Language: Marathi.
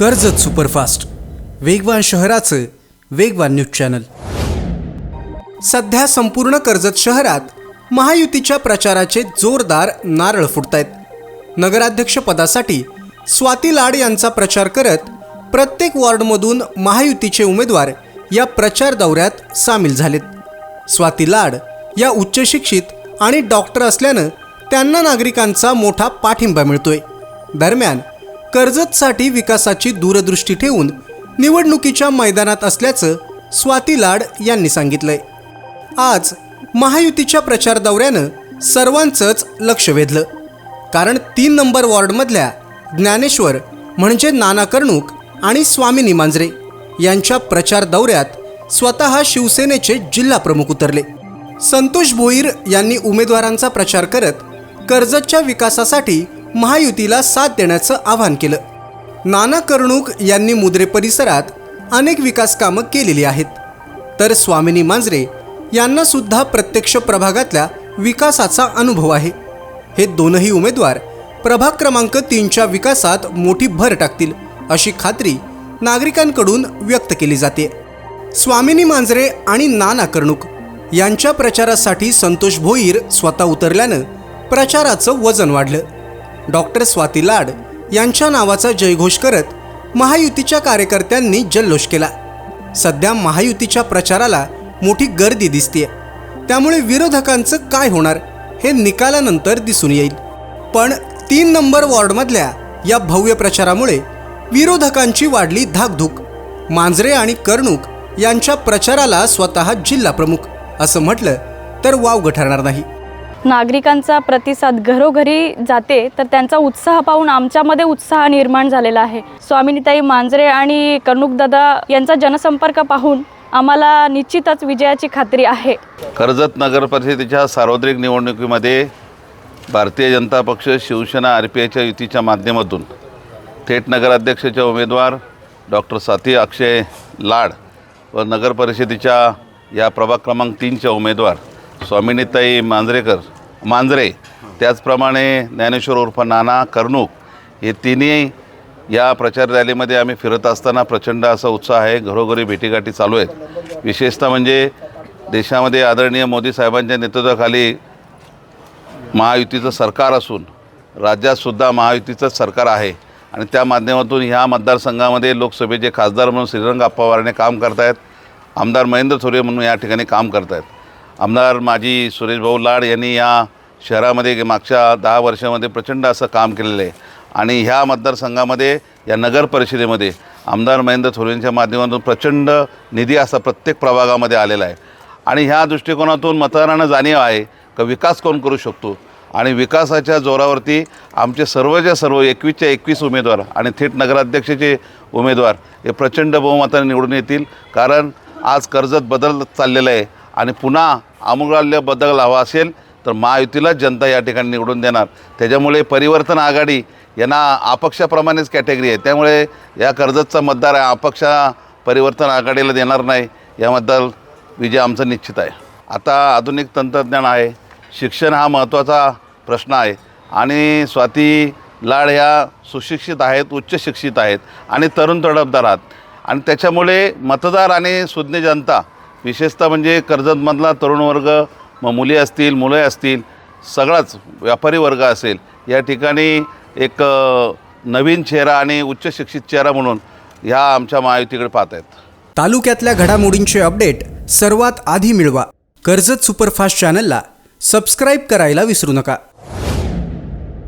कर्जत सुपरफास्ट. वेगवान शहराचं वेगवान न्यूज चॅनल. सध्या संपूर्ण कर्जत शहरात महायुतीच्या प्रचाराचे जोरदार नारळ फुटतायत. नगराध्यक्षपदासाठी स्वाती लाड यांचा प्रचार करत प्रत्येक वॉर्डमधून महायुतीचे उमेदवार या प्रचार दौऱ्यात सामील झालेत. स्वाती लाड या उच्चशिक्षित आणि डॉक्टर असल्यानं त्यांना नागरिकांचा मोठा पाठिंबा मिळतोय. दरम्यान कर्जतसाठी विकासाची दूरदृष्टी ठेवून निवडणुकीच्या मैदानात असल्याचं स्वाती लाड यांनी सांगितलंय. आज महायुतीच्या प्रचार दौऱ्यानं सर्वांचंच लक्ष वेधलं. कारण तीन नंबर वॉर्डमधल्या ज्ञानेश्वर म्हणजे नाना कर्णूक आणि स्वामिनी मांजरे यांच्या प्रचार दौऱ्यात स्वतः शिवसेनेचे जिल्हा प्रमुख उतरले. संतोष भोईर यांनी उमेदवारांचा प्रचार करत कर्जतच्या विकासासाठी महायुतीला साथ देण्याचं आवाहन केलं. नाना कर्णूक यांनी मुद्रे परिसरात अनेक विकास कामं केलेली आहेत. तर स्वामिनी मांजरे यांना सुद्धा प्रत्यक्ष प्रभागातल्या विकासाचा अनुभव आहे. हे दोनही उमेदवार प्रभाग क्रमांक तीनच्या विकासात मोठी भर टाकतील अशी खात्री नागरिकांकडून व्यक्त केली जाते. स्वामिनी मांजरे आणि नाना कर्णूक यांच्या प्रचारासाठी संतोष भोईर स्वतः उतरल्यानं प्रचाराचं वजन वाढलं. डॉक्टर स्वाती लाड यांच्या नावाचा जयघोष करत महायुतीच्या कार्यकर्त्यांनी जल्लोष केला. सध्या महायुतीच्या प्रचाराला मोठी गर्दी दिसते त्यामुळे विरोधकांचं काय होणार हे निकालानंतर दिसून येईल. पण तीन नंबर वॉर्डमधल्या या भव्य प्रचारामुळे विरोधकांची वाढली धाकधूक. मांजरे आणि कर्णूक यांच्या प्रचाराला स्वतः जिल्हा प्रमुख असं म्हटलं तर वावगं ठरणार नाही. नागरिकांचा प्रतिसाद घरोघरी जाते तर त्यांचा उत्साह पाहून आमच्यामध्ये उत्साह निर्माण झालेला आहे. स्वामिनीताई मांजरे आणि कनुकदादा यांचा जनसंपर्क पाहून आम्हाला निश्चितच विजयाची खात्री आहे. कर्जत नगर परिषदेच्या सार्वत्रिक निवडणुकीमध्ये भारतीय जनता पक्ष शिवसेना आर पी आयच्या युतीच्या माध्यमातून थेट नगराध्यक्षाचे उमेदवार डॉक्टर साथी अक्षय लाड व नगर परिषदेच्या या प्रभाग क्रमांक तीनच्या उमेदवार स्वामिनीताई मांजरेकर मांजरे त्याचप्रमाणे ज्ञानेश्वर उर्फ नाना कर्णूक हे तिन्ही या प्रचार रॅलीमध्ये आम्ही फिरत असताना प्रचंड असा उत्साह आहे घरोघरी भेटीगाठी चालू आहेत. विशेषतः म्हणजे देशामध्ये आदरणीय मोदी साहेबांच्या नेतृत्वाखाली महायुतीचं सरकार असून राज्यातसुद्धा महायुतीचंच सरकार आहे. आणि त्या माध्यमातून ह्या मतदारसंघामध्ये लोकसभेचे खासदार म्हणून श्रीरंग पवारांनी काम करतायत आमदार महेंद्र थोरे म्हणून या ठिकाणी काम करतायत. आमदार माजी सुरेश भाऊ लाड यांनी या शहरामध्ये मागच्या दहा वर्षामध्ये प्रचंड असं काम केलेलं आहे. आणि ह्या मतदारसंघामध्ये या नगर परिषदेमध्ये आमदार महेंद्र थोरेंच्या माध्यमातून प्रचंड निधी असा प्रत्येक प्रभागामध्ये आलेला आहे. आणि ह्या दृष्टिकोनातून मतदारांना जाणीव आहे का विकास कोण करू शकतो? आणि विकासाच्या जोरावरती आमचे सर्वच्या सर्व एकवीसच्या एकवीस उमेदवार आणि थेट नगराध्यक्षाचे उमेदवार हे प्रचंड बहुमताने निवडून येतील. कारण आज कर्जत बदल चाललेलं आहे. आणि पुन्हा आमुलाल्य बदल हवा असेल तर महायुतीलाच जनता या ठिकाणी निवडून देणार. त्याच्यामुळे परिवर्तन आघाडी यांना अपक्षाप्रमाणेच कॅटेगरी आहे. त्यामुळे या कर्जतचा मतदार आहे अपक्षा परिवर्तन आघाडीला देणार नाही याबद्दल विजय आमचा निश्चित आहे. आता आधुनिक तंत्रज्ञान आहे शिक्षण हा महत्त्वाचा प्रश्न आहे आणि स्वाती लाड ह्या सुशिक्षित आहेत उच्च शिक्षित आहेत आणि तरुण तडफदार आहेत. आणि त्याच्यामुळे मतदार आणि सुज्ञ जनता विशेषतः म्हणजे कर्जतमधला तरुण वर्ग मग मुली असतील मुलं असतील सगळाच व्यापारी वर्ग असेल या ठिकाणी एक नवीन चेहरा आणि उच्च शिक्षित चेहरा म्हणून ह्या आमच्या महायुतीकडे पाहत आहेत तालुक्यातल्या घडामोडींचे अपडेट सर्वात आधी मिळवा. कर्जत सुपरफास्ट चॅनलला सबस्क्राईब करायला विसरू नका.